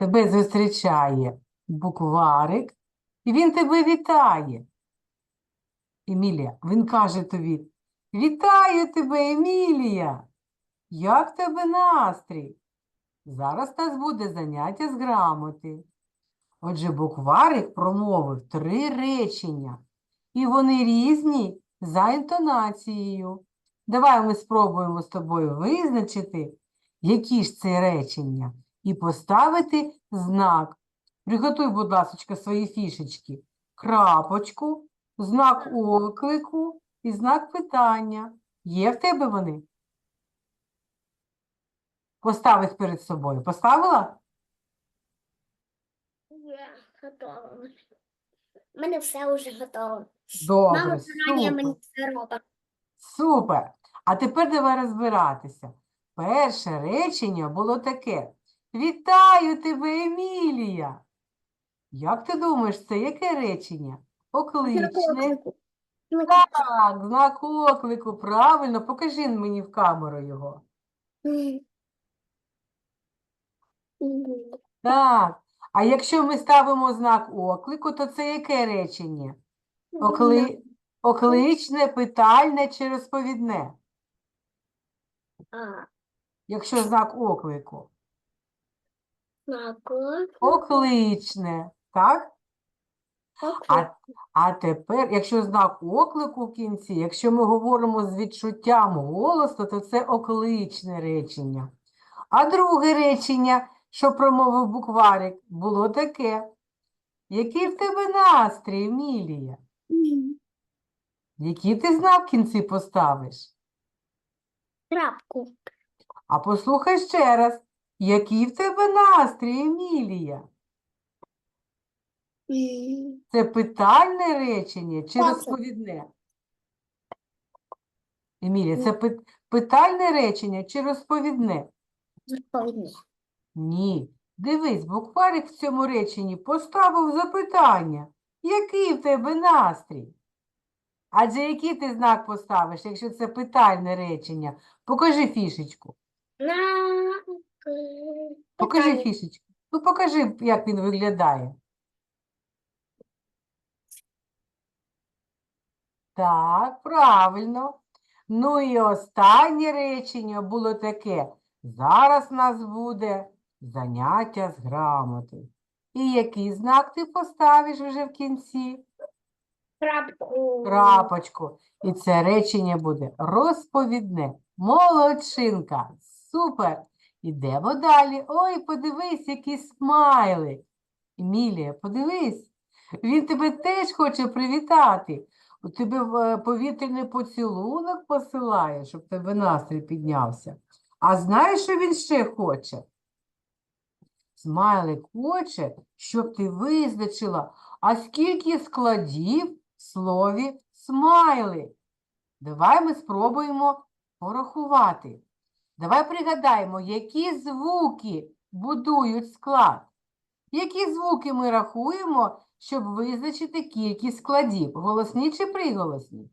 тебе зустрічає букварик, і він тебе вітає. Емілія, він каже тобі: Вітаю тебе, Емілія! Як тебе настрій? Зараз нас буде заняття з грамоти. Отже, букварик промовив три речення, і вони різні за інтонацією. Давай ми спробуємо з тобою визначити, які ж це речення, і поставити знак. Приготуй, будь ласка, свої фішечки. Крапочку, знак оклику і знак питання. Є в тебе вони? Постав їх перед собою. Поставила? Я готова. У мене все вже готово. Добре, Мама зарані супер. мені все робить. Супер. А тепер давай розбиратися. Перше речення було таке. Вітаю тебе, Емілія. Як ти думаєш, це яке речення? Окличне. Так, знак оклику, правильно. Покажи мені в камеру його. Так. А якщо ми ставимо знак оклику, то це яке речення? Окли... Окличне, питальне чи розповідне? Якщо знак оклику. Окличне, так? А, а тепер, якщо знак оклику в кінці, якщо ми говоримо з відчуттям голосу, то це окличне речення. А друге речення, що промовив букварик, було таке. Який в тебе настрій, Емілія? м. Який ти знак в кінці поставиш? Крапку. А послухай ще раз. Який в тебе настрій, Емілія? Це питальне речення чи розповідне? Емілія, це пит- питальне речення чи розповідне? Відповідне. Ні. Дивись, букварик в цьому реченні поставив запитання. Який в тебе настрій? Адже який ти знак поставиш, якщо це питальне речення? Покажи фішечку. На Покажи фішечку. Ну, покажи, як він виглядає. Так, правильно. Ну і останнє речення було таке. Зараз у нас буде заняття з грамоти. І який знак ти поставиш вже в кінці? Крапку. Крапочку. І це речення буде розповідне. Молодчинка. Супер. Ідемо далі. Ой, подивись, який смайлик. Емілія, подивись. Він тебе теж хоче привітати. У тебе е, повітряний поцілунок посилає, щоб тебе настрій піднявся. А знаєш, що він ще хоче? Смайлик хоче, щоб ти визначила, а скільки складів в слові смайлик. Давай ми спробуємо порахувати. Давай пригадаємо, які звуки будують склад. Які звуки ми рахуємо, щоб визначити кількість складів? Голосні чи приголосні?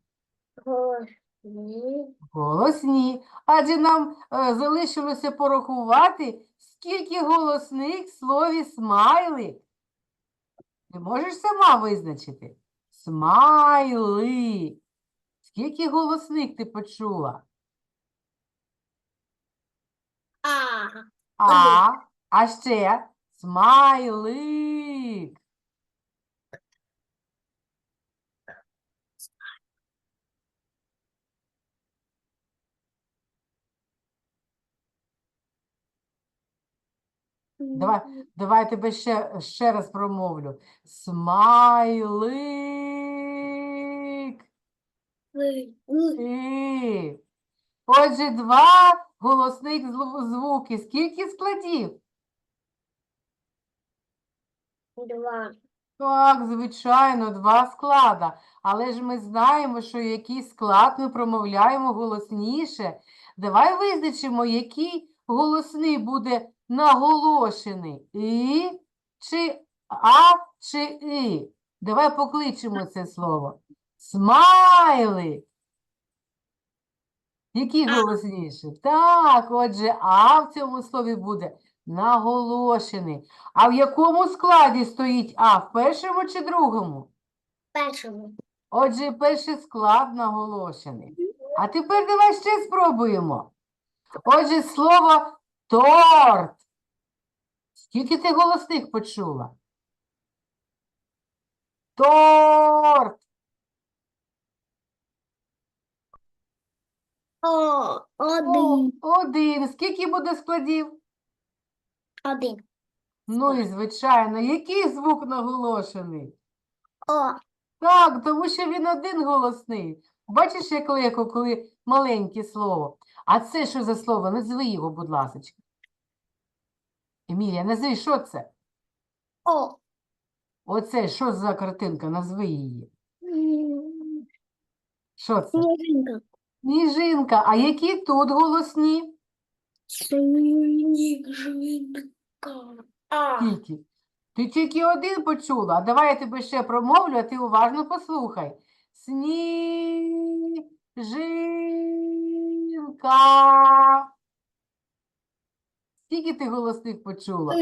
Голосні. Голосні. Адже нам е, залишилося порахувати, скільки голосних в слові смайлик. Ти можеш сама визначити? Смайли. Скільки голосних ти почула? А. А, ще смайлик. Давай. Давай я тебе ще, ще раз промовлю. Смайлик. І. Отже, два голосних звуки. Скільки складів? Два. Так, звичайно, два склада. Але ж ми знаємо, що який склад ми промовляємо голосніше. Давай визначимо, який голосний буде наголошений. І чи а чи і. Давай покличемо це слово. Смайли. Який голосніший? Так, отже, а в цьому слові буде наголошений. А в якому складі стоїть А? В першому чи другому? Першому. Отже, перший склад наголошений. А тепер давай ще спробуємо. Отже, слово торт. Скільки ти голосних почула? Торт. О, О, один. один. Скільки буде складів? Один. Ну і звичайно, який звук наголошений? О, Так, тому що він один голосний. Бачиш, як легко, коли маленьке слово. А це що за слово? Назви його, будь ласка. Емілія, назви, що це? о. Оце що за картинка? Назви її. Що це? Сніжинка. Сніжинка. А які тут голосні? Сніжинка. А. Тільки. Ти тільки один почула. А давай я тебе ще промовлю, а ти уважно послухай. Сніжинка. Скільки ти голосних почула?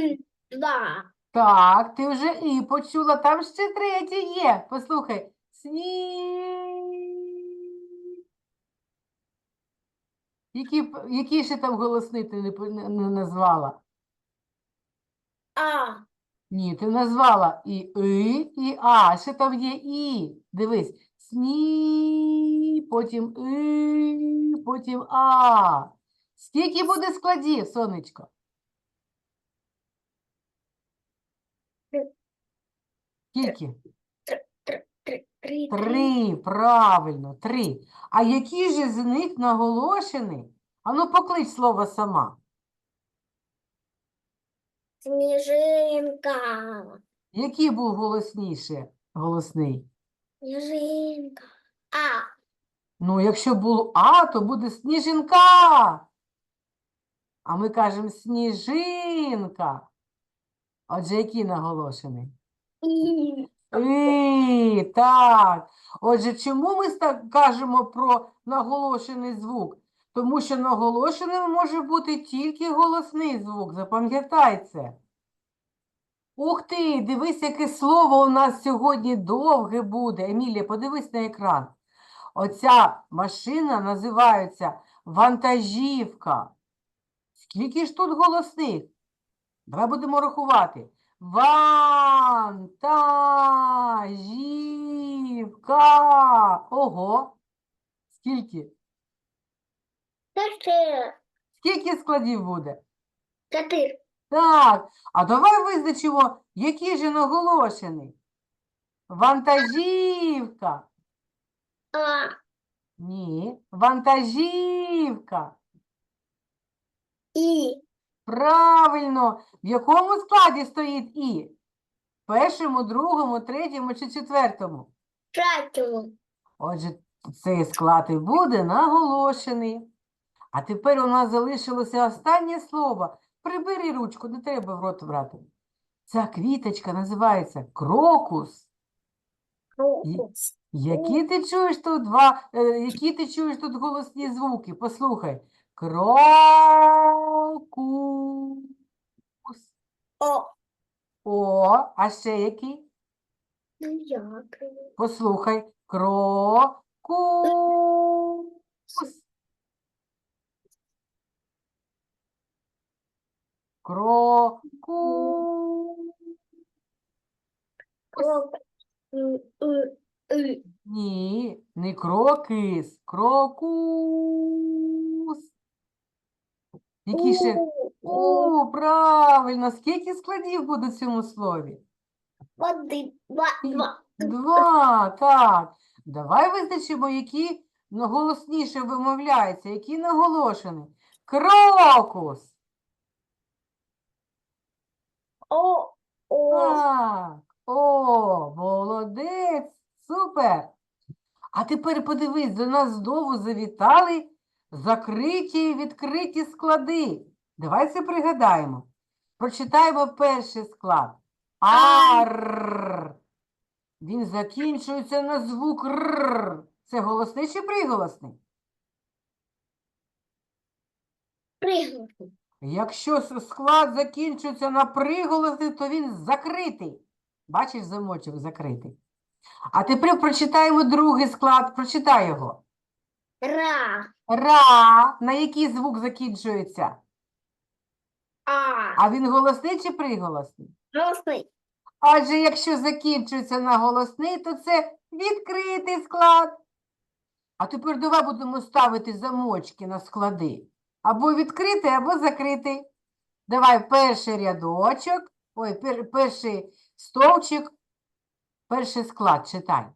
Два. Так, ти вже і почула. Там ще третє є. Послухай. Сні. Які, які ще там голосні ти не, не не назвала? А. Ні, ти назвала і и, і а. Ще там є і. Дивись. Сні, потім и, потім а. Скільки буде складів, сонечко? Скільки? Три. Три. Правильно, три. А які ж з них наголошені? Ану, поклич слово сама. Сніжинка. Який був голосніше, голосний? Сніжинка. А. Ну, якщо було А, то буде сніжинка. А ми кажемо сніжинка. Отже, який наголошений? І. І, так. Отже, чому ми ста- кажемо про наголошений звук? Тому що наголошеним може бути тільки голосний звук. Запам'ятай це. Ух ти, дивись, яке слово у нас сьогодні довге буде. Емілія, подивись на екран. Оця машина називається вантажівка. Скільки ж тут голосних? Давай будемо рахувати. Вантажівка. Ого. Скільки? Чотири. Скільки складів буде? Чотири. Так, а давай визначимо, який же наголошений. Вантажівка. А. Ні, вантажівка. І. Правильно. В якому складі стоїть І? Першому, другому, третьому чи четвертому? Третьому. Отже, цей склад і буде наголошений. А тепер у нас залишилося останнє слово. Прибери ручку, не треба в рот брати. Ця квіточка називається крокус. Крокус. Які ти чуєш тут два, е, які ти чуєш тут голосні звуки? Послухай. Крокус. О. О, а ще який? Ну як? Послухай. Крокус. Крокус. Ні, не крокис. Крокус. Які ще? О, правильно. Скільки складів буде в цьому слові? Один, два, два. Два, так. Давай визначимо, які голосніше вимовляються, які наголошені. Крокус. О, о. Так. О, молодець. Супер. А тепер подивись, до нас знову завітали закриті і відкриті склади. Давай це пригадаємо. Прочитаємо перший склад. Ар. Він закінчується на звук р. Це голосний чи приголосний? Приголосний. Якщо склад закінчується на приголосний, то він закритий. Бачиш, замочок закритий. А тепер прочитаємо другий склад. Прочитай його. Ра. Ра. На який звук закінчується? А. А він голосний чи приголосний? Голосний. Адже якщо закінчується на голосний, то це відкритий склад. А тепер давай будемо ставити замочки на склади. Або відкритий, або закритий. Давай перший рядочок, ой, пер- перший стовпчик, перший склад читай.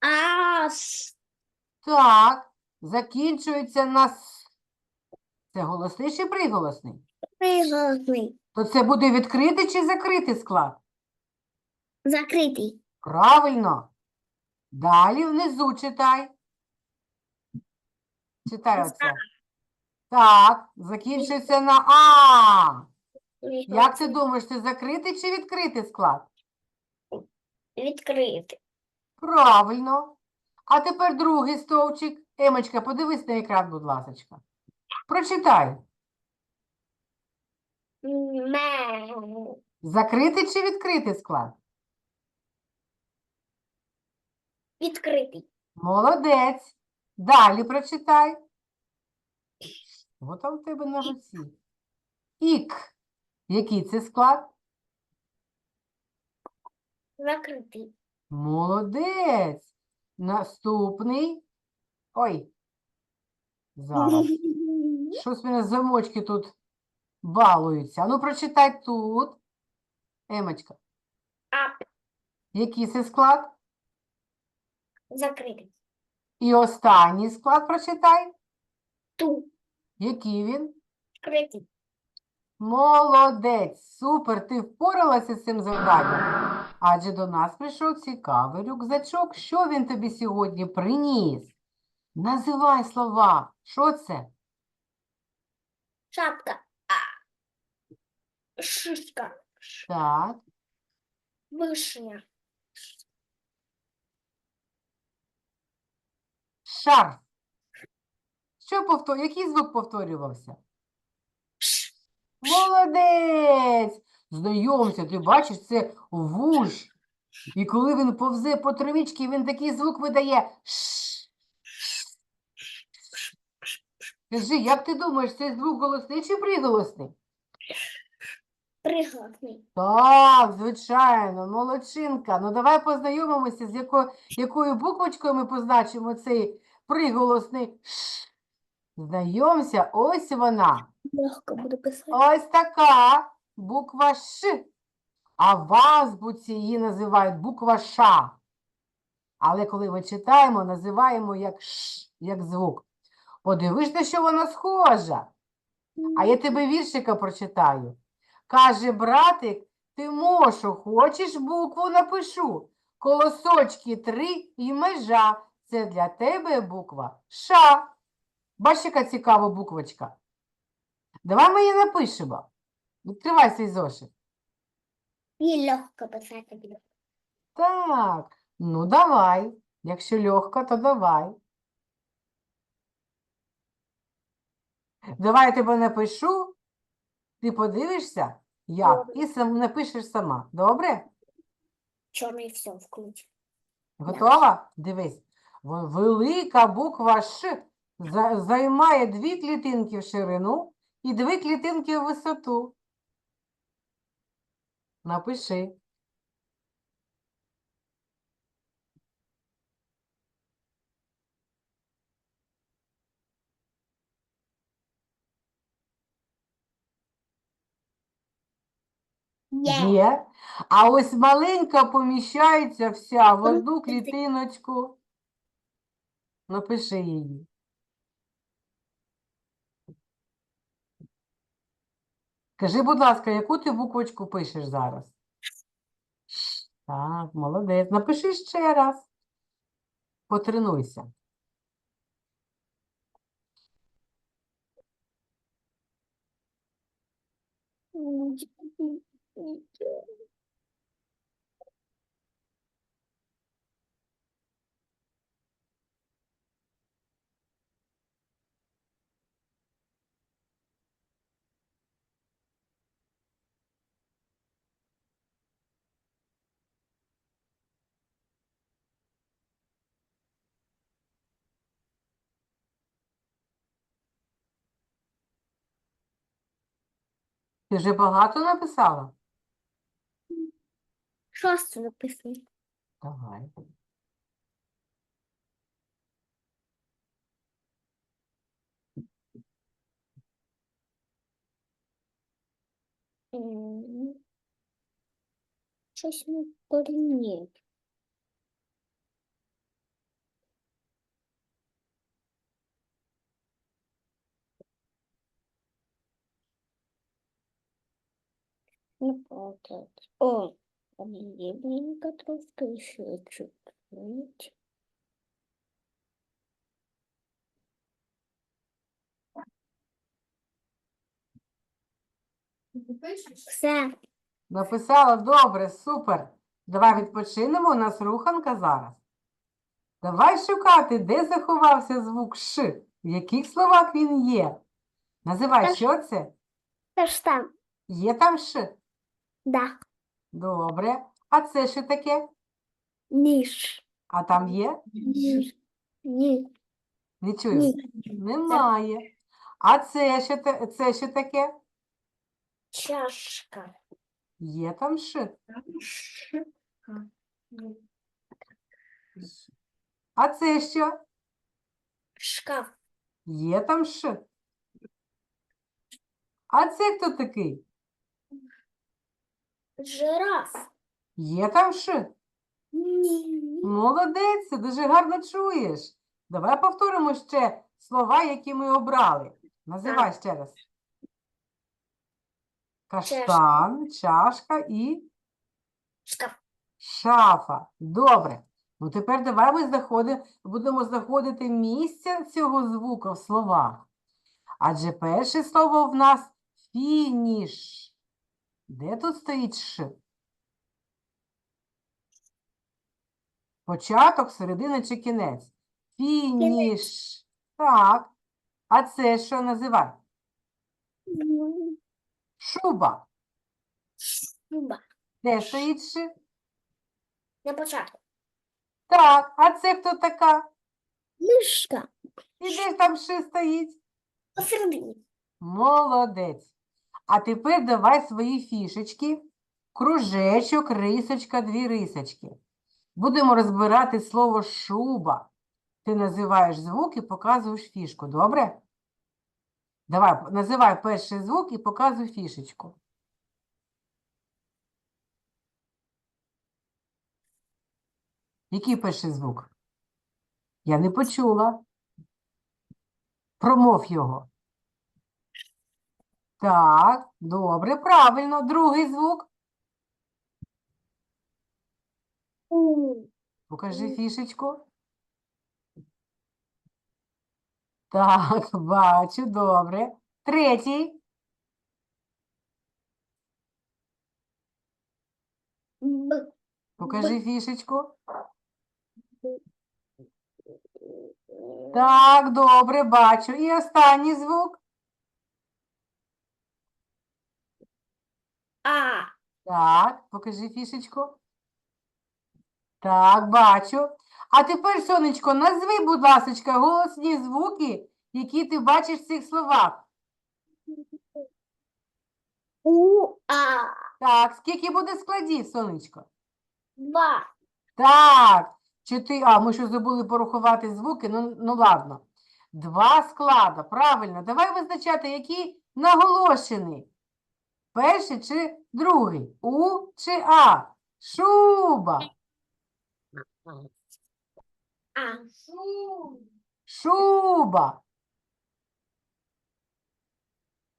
Аш. Так, закінчується на с. Це голосний чи приголосний? Приголосний. То це буде відкритий чи закритий склад? Закритий. Правильно. Далі внизу читай. Читай оце. Так, закінчується на А. Як ти думаєш, це закритий чи відкритий склад? Відкритий. Правильно. А тепер другий стовпчик. Емочка, подивись на екран, будь ласочка. Прочитай. Закритий чи відкритий склад? Відкритий. Молодець. Далі прочитай. Що там в тебе на руці? Ік. Який це склад? Закритий. Молодець. Наступний. Ой. Зараз. Щось мене замочки тут балуються. Ну прочитай тут. Емочка. А. Який це склад? Закритий. І останній склад прочитай. Ту. Який він? Відкритий. Молодець, супер, ти впоралася з цим завданням. Адже до нас прийшов цікавий рюкзачок. Що він тобі сьогодні приніс? Називай слова. Що це? Шапка. Шишка. Так, Вишня. шарф. Що повтор... Який звук повторювався? Ш. Молодець! Знайомся, ти бачиш, це вуж. І коли він повзе по травичці, він такий звук видає. Скажи, як ти думаєш, цей звук голосний чи приголосний? Приголосний. Так, звичайно, молодчинка. Ну давай познайомимося, з якою, якою буквочкою ми позначимо цей приголосний ш. Знайомся, ось вона. Легко буду писати. Ось така буква Ш. А в азбуці її називають буква Ш. Але коли ми читаємо, називаємо як Ш, як звук. Подивись, на що вона схожа. А я тебе віршика прочитаю. Каже братик, ти мошу, хочеш букву напишу. Колосочки три і межа. Це для тебе буква Ша. Бачиш, яка цікава буквочка. Давай ми її напишемо. Відкривай свій зошит. І легко писати буду. Так, ну давай. Якщо легко, то давай. Давай я тебе напишу, ти подивишся, як, і сам напишеш сама. Добре? Чорний все включить. Готова? Дивись. Велика буква Ш за- займає дві клітинки в ширину і дві клітинки в висоту. Напиши. Є. Є. А ось маленька поміщається вся в одну клітиночку. Напиши її. Скажи, будь ласка, яку ти буквочку пишеш зараз? Так, молодець. Напиши ще раз. Потренуйся. Ти вже багато написала? Шосту написала. Давай. Щось не коріння. Не получается. О, ребенка трошки ще чуть-чуть. Все. Написала добре, супер. Давай відпочинемо, у нас руханка зараз. Давай шукати, де заховався звук Ш, в яких словах він є. Називай, Та що це? Це ж там. Є там Ш? Да. Добре. А це що таке? Ніж. А там є? Ніж. Ні. Не чую. Ні. Немає. А це що, та- це що таке? Чашка. Є там Ш? А це що? Шкаф. Є там Ш? А це хто такий? Жираф. Є там Ш? Ні. Молодець, ти дуже гарно чуєш. Давай повторимо ще слова, які ми обрали. Називай ще раз. Каштан, чашка і Шкаф. шафа. Добре. Ну тепер давай ми заходи- будемо знаходити місце цього звука в словах. Адже перше слово в нас фініш. Де тут стоїть ш? Початок, середина чи кінець? Фініш. Так. А це що називай? Шуба. Шуба. Де стоїть ш? На початку. Так. А це хто така? Мишка. І де ж там ш стоїть? Посередині. Молодець. А тепер давай свої фішечки. Кружечок, рисочка, дві рисочки. Будемо розбирати слово шуба. Ти називаєш звук і показуєш фішку, добре? Давай, називай перший звук і показуй фішечку. Який перший звук? Я не почула. Промов його. Так, добре, правильно. Другий звук. Покажи фішечку. Так, бачу, добре. Третій. Покажи фішечку. Так, добре, бачу. І останній звук. А. Так, покажи фішечку. Так, бачу. А тепер, сонечко, назви, будь ласочка, голосні звуки, які ти бачиш в цих словах. У. А. Так, скільки буде складів, сонечко? Два. Так, чотири. А, ми що забули порахувати звуки. Ну, ну ладно. Два склада. Правильно. Давай визначати, який наголошений. Перший чи другий? У чи А? Шуба. А. Шуба.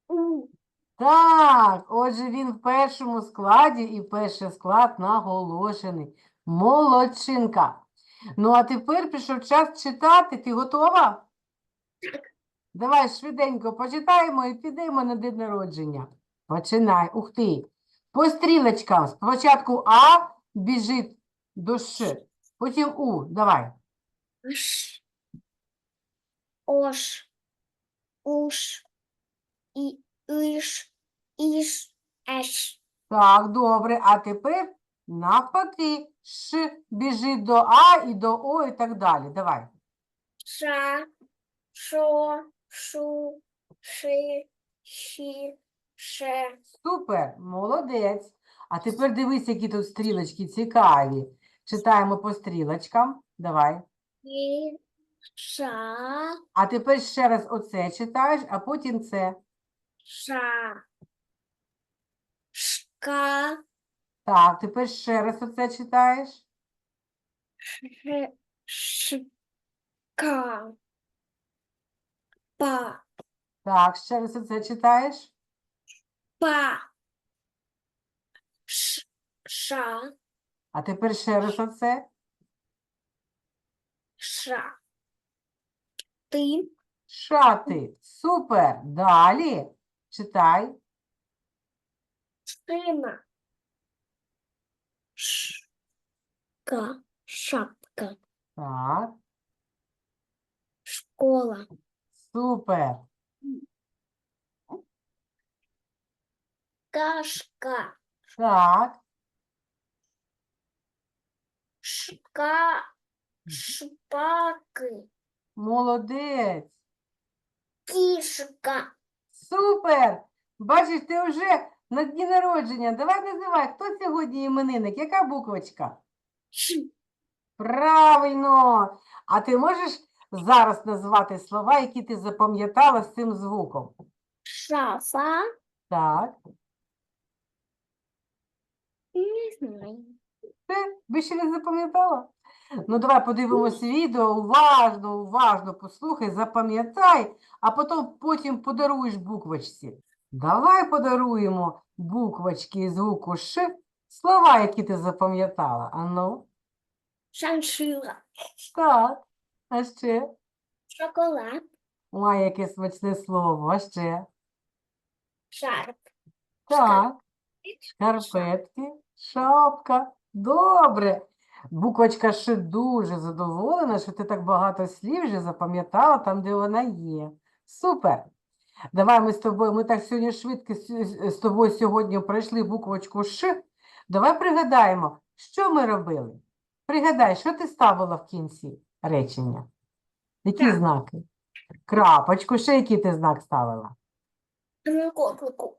У. Так, отже, він в першому складі і перший склад наголошений. Молодчинка. Ну, а тепер прийшов час читати. Ти готова? Давай швиденько почитаємо і підемо на день народження. Починай. Ух ти. По стрілочкам. Спочатку А біжить до Ш. Потім У. Давай. Ш. Ош. Уш. І. Іш. Іш. Еш. Так, добре. А тепер навпаки. Ш біжить до А і до О і так далі. Давай. Ша. Шо. Шу. Ши. Ші. Ш. Супер, молодець. А тепер дивись, які тут стрілочки цікаві. Читаємо по стрілочкам. Давай. І. Ша. А тепер ще раз оце читаєш, а потім це. Ша. Шка. Так, тепер ще раз оце читаєш. Ш. Шка. Па. Так, ще раз оце читаєш. Па. Ш. Ша. А тепер ще раз оце. Ша. Ти. Шати. Супер. Далі. Читай. Шина. Шка. Шапка. Так. Школа. Супер. Кашка. Так. Шка. Шпаки. Молодець. Кішка. Супер! Бачиш, ти вже на дні народження. Давай називай, хто сьогодні іменинник? Яка буквочка? Ш. Правильно! А ти можеш зараз назвати слова, які ти запам'ятала з цим звуком? Шафа. Так. Не знаю. Ти більше не запам'ятала? Ну, давай подивимось відео, уважно, уважно послухай, запам'ятай, а потім потім подаруєш буквочці. Давай подаруємо буквочки звуку Ш, слова, які ти запам'ятала. Ану, Шаншила. так, а ще? Шоколад. Ой, яке смачне слово, а ще? Шарп. Так, шкарпетки, шапка. Добре. Буквочка Ш дуже задоволена, що ти так багато слів вже запам'ятала там, де вона є. Супер. Давай ми з тобою, ми так сьогодні швидко з тобою сьогодні пройшли буквочку Ш. Давай пригадаємо, що ми робили. Пригадай, що ти ставила в кінці речення? Які Так. знаки? Крапочку, ще який ти знак ставила? Коклику.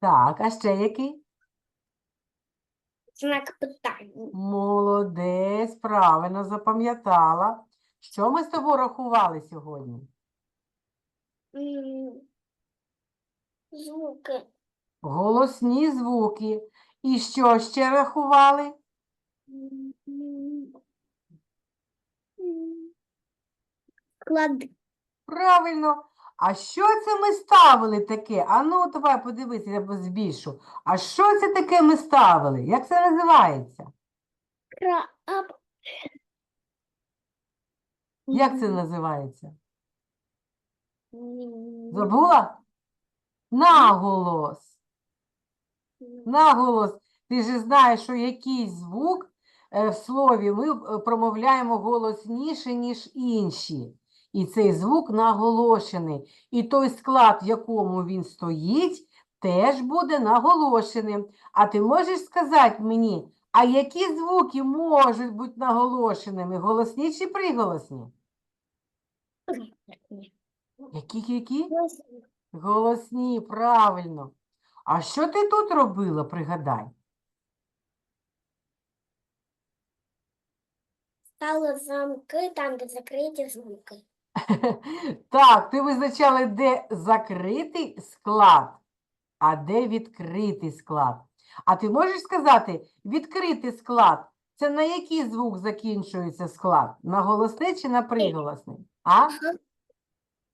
Так, а ще який? Знак питання. Молодець, правильно запам'ятала. Що ми з тобою рахували сьогодні? М, Звуки. Голосні звуки. І що ще рахували? Клади. Правильно. А що це ми ставили таке? Ану, давай подивися, я збільшу. А що це таке ми ставили? Як це називається? Краб. Як це називається? Забула? Наголос. Наголос. Ти ж знаєш, що якийсь звук е, в слові ми е, промовляємо голосніше, ніж інші. І цей звук наголошений. І той склад, в якому він стоїть, теж буде наголошеним. А ти можеш сказати мені, а які звуки можуть бути наголошеними? Голосні чи приголосні? Ні. Які, які? Голосні, правильно. А що ти тут робила, пригадай? Стали замки там, де закриті звуки. Так, ти визначала, де закритий склад, а де відкритий склад. А ти можеш сказати, відкритий склад це на який звук закінчується склад? На голосний чи на приголосний? А?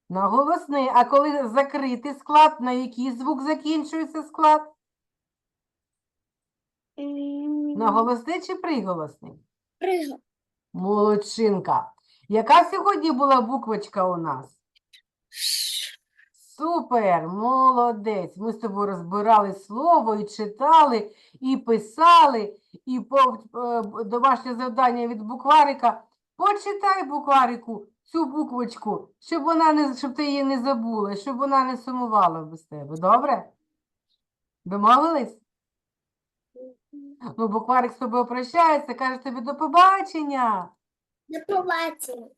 На голосний. А коли закритий склад, на який звук закінчується склад? На голосний чи приголосний? Пригла. Молодчинка. Яка сьогодні була буквочка у нас? Супер, молодець. Ми з тобою розбирали слово і читали, і писали, і по, е, домашнє завдання від букварика. Почитай букварику цю буквочку, щоб вона не, щоб ти її не забула, щоб вона не сумувала без тебе. Добре? Домовились? Ну, букварик з тобою прощається, каже тобі до побачення. До побачення.